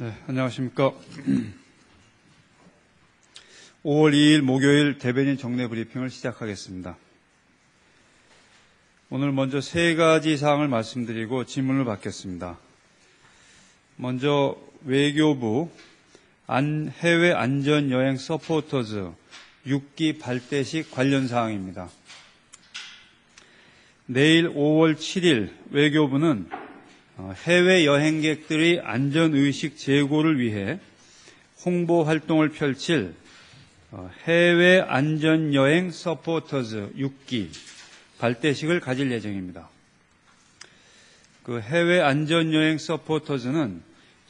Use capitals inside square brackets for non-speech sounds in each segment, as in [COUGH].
네, 안녕하십니까. [CLEARS THROAT] 5월 2일 목요일 대변인 정례 브리핑을 시작하겠습니다. 오늘 먼저 세 가지 사항을 말씀드리고 질문을 받겠습니다. 먼저 외교부 안, 해외 안전 여행 서포터즈 6기 발대식 관련 사항입니다. 내일 5월 7일 외교부는 어, 해외 여행객들의 안전의식 제고를 위해 홍보 활동을 펼칠 어, 해외 안전여행 서포터즈 6기 발대식을 가질 예정입니다. 그 해외 안전여행 서포터즈는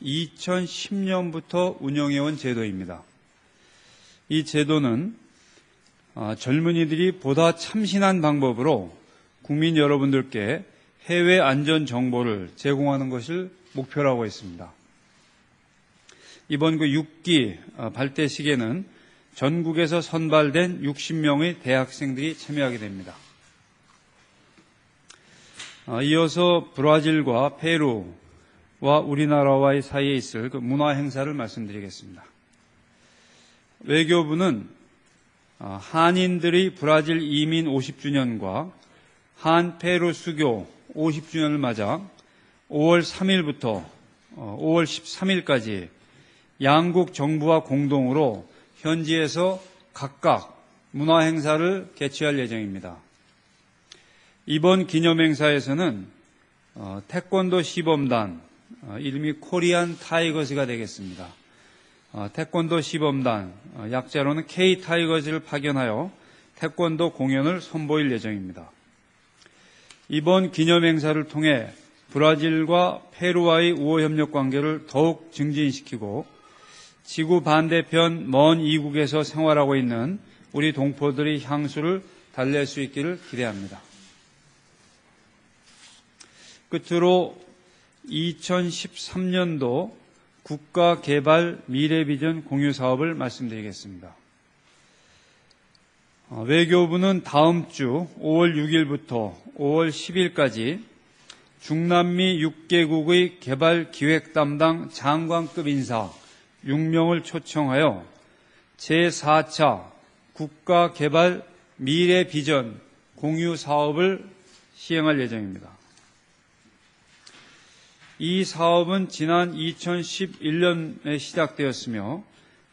2010년부터 운영해온 제도입니다. 이 제도는 어, 젊은이들이 보다 참신한 방법으로 국민 여러분들께 해외 안전 정보를 제공하는 것을 목표라고 했습니다. 이번 그 6기 어, 발대식에는 전국에서 선발된 60명의 대학생들이 참여하게 됩니다. 어, 이어서 브라질과 페루와 우리나라와의 사이에 있을 그 문화 행사를 말씀드리겠습니다. 외교부는 어, 한인들의 브라질 이민 50주년과 한 페루 수교 50주년을 맞아 5월 3일부터 5월 어, 13일까지 양국 정부와 공동으로 현지에서 각각 문화 행사를 개최할 예정입니다. 이번 기념행사에서는 어, 태권도 시범단, 어, 이름이 코리안 타이거즈가 되겠습니다. 태권도 시범단, 약자로는 K 타이거즈를 파견하여 태권도 공연을 선보일 예정입니다. 이번 기념행사를 통해 브라질과 페루와의 우호 협력 관계를 더욱 증진시키고 지구 반대편 먼 이국에서 생활하고 있는 우리 동포들의 향수를 달랠 수 있기를 기대합니다. 끝으로 2013년도 국가개발 미래비전 공유 사업을 말씀드리겠습니다. 어, 외교부는 다음 주 5월 6일부터 5월 10일까지 중남미 6개국의 개발 기획 담당 장관급 인사 6명을 초청하여 제4차 국가 개발 미래 비전 공유 사업을 시행할 예정입니다. 이 사업은 지난 2011년에 시작되었으며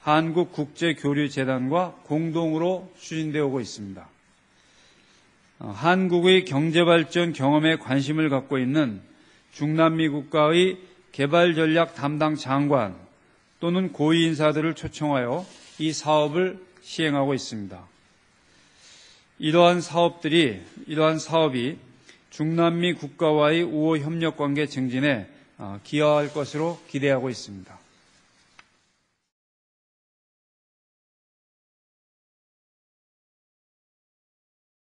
한국국제교류재단과 공동으로 추진되어 오고 있습니다. 어, 한국의 경제발전 경험에 관심을 갖고 있는 중남미 국가의 개발전략 담당 장관 또는 고위 인사들을 초청하여 이 사업을 시행하고 있습니다. 이러한 사업들이, 이러한 사업이 중남미 국가와의 우호 협력 관계 증진에 어, 기여할 것으로 기대하고 있습니다.